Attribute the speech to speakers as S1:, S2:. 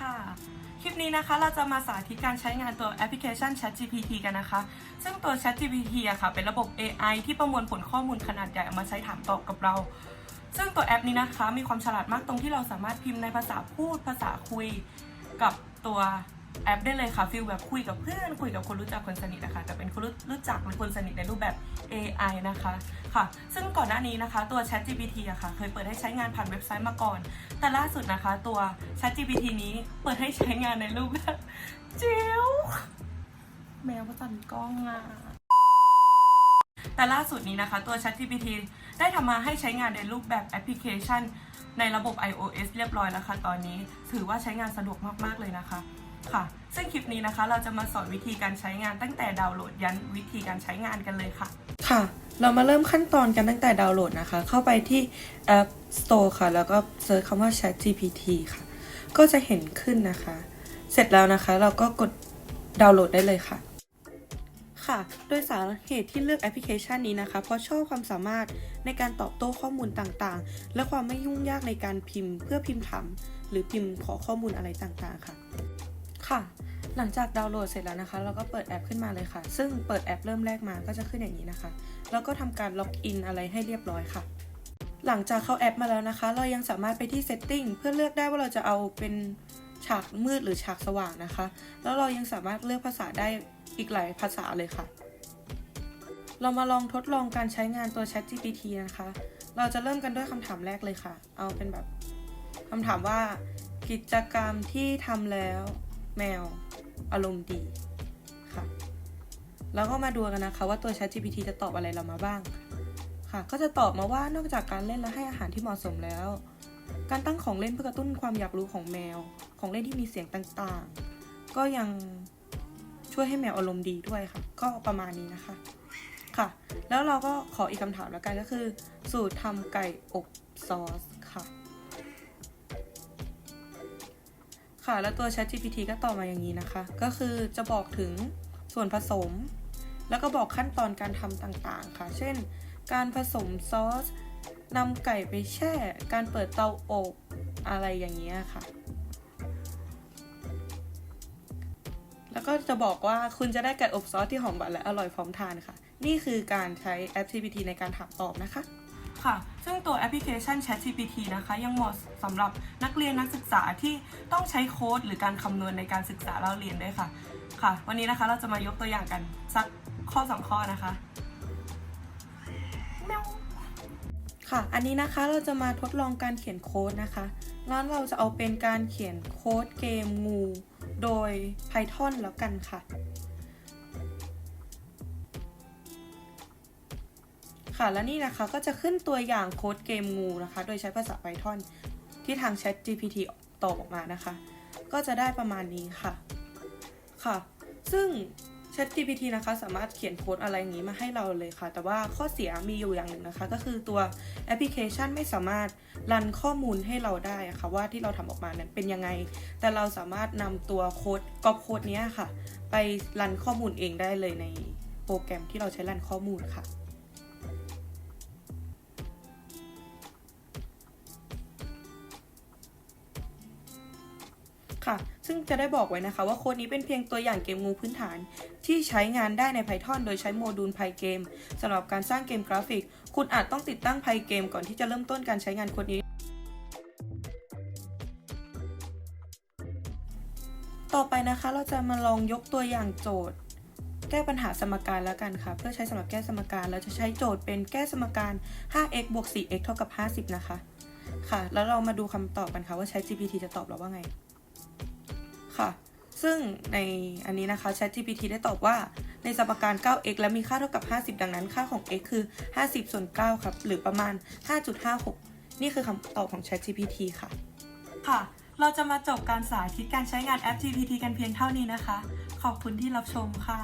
S1: ค่ะ คลิปนี้นะคะเราจะมาสาธิตการใช้งานตัวแอปพลิเคชัน ChatGPT กันนะคะ ซึ่งตัว ChatGPT อะค่ะ เป็นระบบ AI ที่ประมวลผลข้อมูลขนาดใหญ่เอามาใช้ถามตอบกับเรา ซึ่งตัวแอปนี้นะคะ มีความฉลาดมากตรงที่เราสามารถพิมพ์ในภาษาพูดภาษาคุยกับตัว แอปได้เลยค่ะฟีลแบบคุยกับเพื่อนคุยกับคนรู้จักคนสนิทนะคะแต่เป็นคนรู้รู้จักหรือคนสนิทในรูปแบบ AI นะคะค่ะ ซึ่งก่อนหน้านี้นะคะตัว ChatGPT อะค่ะเคยเปิดให้ใช้งานผ่านเว็บไซต์มาก่อน แต่ล่าสุดนะคะตัว ChatGPT นี้เปิดให้ใช้งานในรูปแบบจิ๋วแมวประจันกล้องอะแต่ล่าสุดนี้นะคะตัว ChatGPT ได้ทำมาให้ใช้งานในรูปแบบแอปพลิเคชัน ในระบบ iOS เรียบร้อยแล้วค่ะตอนนี้ ถือว่าใช้งานสะดวกมากๆเลยนะคะ ค่ะ ซึ่งคลิปนี้นะคะเราจะมาสอนวิธีการใช้งานตั้งแต่ดาวน์โหลดยันวิธีการใช้งานกันเลยค่ะ ค่ะ เรามาเริ่มขั้นตอนกันตั้งแต่ดาวน์โหลดนะคะ เข้าไปที่ App Store ค่ะ แล้วก็เซิร์ชคำว่า Chat GPT ค่ะ ก็จะเห็นขึ้นนะคะ เสร็จแล้วนะคะ เราก็กดดาวน์โหลดได้เลยค่ะค่ะ โดยสาเหตุที่เลือกแอปพลิเคชันนี้นะคะ เพราะชอบความสามารถในการตอบโต้ข้อมูลต่างๆ และความไม่ยุ่งยากในการพิมพ์ เพื่อพิมพ์ถามหรือพิมพ์ขอข้อมูลอะไรต่างๆค่ะ ค่ะ หลังจากดาวน์โหลดเสร็จแล้วนะคะ เราก็เปิดแอปขึ้นมาเลยค่ะ ซึ่งเปิดแอปเริ่มแรกมาก็จะขึ้นอย่างนี้นะคะ แล้วก็ทำการล็อกอินอะไรให้เรียบร้อยค่ะ หลังจากเข้าแอปมาแล้วนะคะ เรายังสามารถไปที่ Setting เพื่อเลือกได้ว่าเราจะเอาเป็นฉากมืดหรือฉากสว่างนะคะ แล้วเรายังสามารถเลือกภาษาได้อีกหลายภาษาเลยค่ะ เรามาลองทดลองการใช้งานตัว Chat GPT นะคะ เราจะเริ่มกันด้วยคำถามแรกเลยค่ะ เอาเป็นแบบคำถามว่ากิจกรรมที่ทำแล้ว แมว อารมณ์ดีค่ะ แล้วก็มาดูกันนะคะ ว่าตัว Chat GPT จะตอบอะไรเรามาบ้าง ค่ะ ก็จะตอบมาว่านอกจากการเล่นและให้อาหารที่เหมาะสมแล้ว การตั้งของเล่นเพื่อกระตุ้นความอยากรู้ของแมว ของเล่นที่มีเสียงต่างๆ ก็ยังช่วยให้แมวอารมณ์ดีด้วยค่ะ ก็ประมาณนี้นะคะ ค่ะ แล้วเราก็ขออีกคำถามแล้วกันก็คือ สูตรทำไก่อบซอสค่ะ ค่ะ แล้วตัว Chat GPT ก็ตอบมาอย่างนี้นะคะ ก็คือจะบอกถึงส่วนผสม แล้วก็บอกขั้นตอนการทำต่างๆ ค่ะ เช่น การผสมซอสนำไก่ไปแช่ การเปิดเตาอบอะไรอย่างเงี้ยค่ะ แล้วก็จะบอกว่าคุณจะได้ไก่อบซอสที่หอมหวานและอร่อยพร้อมทานค่ะ นี่คือการใช้แอป GPT ในการถามตอบนะคะ ค่ะ ซึ่งตัวแอปพลิเคชัน Chat GPT นะคะยังเหมาะสำหรับนักเรียนนักศึกษาที่ต้องใช้โค้ด หรือการคำนวณในการศึกษาเราเรียนด้วยค่ะ ค่ะ วันนี้นะคะเราจะมายกตัวอย่างกันสักข้อสองข้อนะคะค่ะ อันนี้นะคะเราจะมาทดลองการเขียนโค้ดนะคะแล้วเราจะเอาเป็นการเขียนโค้ดเกมงู โดย Python แล้วกันค่ะ ค่ะ และนี่นะคะก็จะขึ้นตัวอย่างโค้ดเกมงูนะคะ โดยใช้ภาษา Python ที่ทาง Chat GPT ตอบออกมานะคะ ก็จะได้ประมาณนี้ค่ะ ค่ะ ซึ่ง Chat GPT นะคะสามารถเขียนโค้ดอะไรอย่างนี้มาให้เราเลยค่ะ แต่ว่าข้อเสียมีอยู่อย่างหนึ่งนะคะ ก็คือตัวแอปพลิเคชันไม่สามารถรันข้อมูลให้เราได้ะค่ะว่าที่เราทำออกมานั้นเป็นยังไง แต่เราสามารถนำตัวโค้ดก๊อปโค้ดนี้ค่ะ ไปรันข้อมูลเองได้เลยในโปรแกรมที่เราใช้รันข้อมูลค่ะ ค่ะ ซึ่งจะได้บอกไว้นะคะว่าโค้ดนี้เป็นเพียงตัวอย่างเกมงูพื้นฐาน ที่ใช้งานได้ใน Python โดยใช้โมดูล PyGame สำหรับการสร้างเกมกราฟิก คุณอาจต้องติดตั้ง PyGame ก่อนที่จะเริ่มต้นการใช้งานโค้ดนี้ ต่อไปนะคะเราจะมาลองยกตัวอย่างโจทย์ แก้ปัญหาสมการแล้วกันค่ะ เพื่อใช้สำหรับแก้สมการ เราจะใช้โจทย์เป็นแก้สมการ 5x บวก 4x เท่ากับ 50 นะคะค่ะ แล้วเรามาดูคำตอบกันค่ะว่า Chat GPT จะตอบเราว่าไง ซึ่งในอันนี้นะคะ Chat GPT ได้ตอบว่าในสมการ 9x และมีค่าเท่ากับ 50 ดังนั้นค่าของ x คือ 50 ส่วน 9 ครับ หรือประมาณ 5.56 นี่คือคำตอบของ Chat GPT ค่ะ ค่ะ เราจะมาจบการสาธิตการใช้งานแอป GPT กันเพียงเท่านี้นะคะ ขอบคุณที่รับชมค่ะ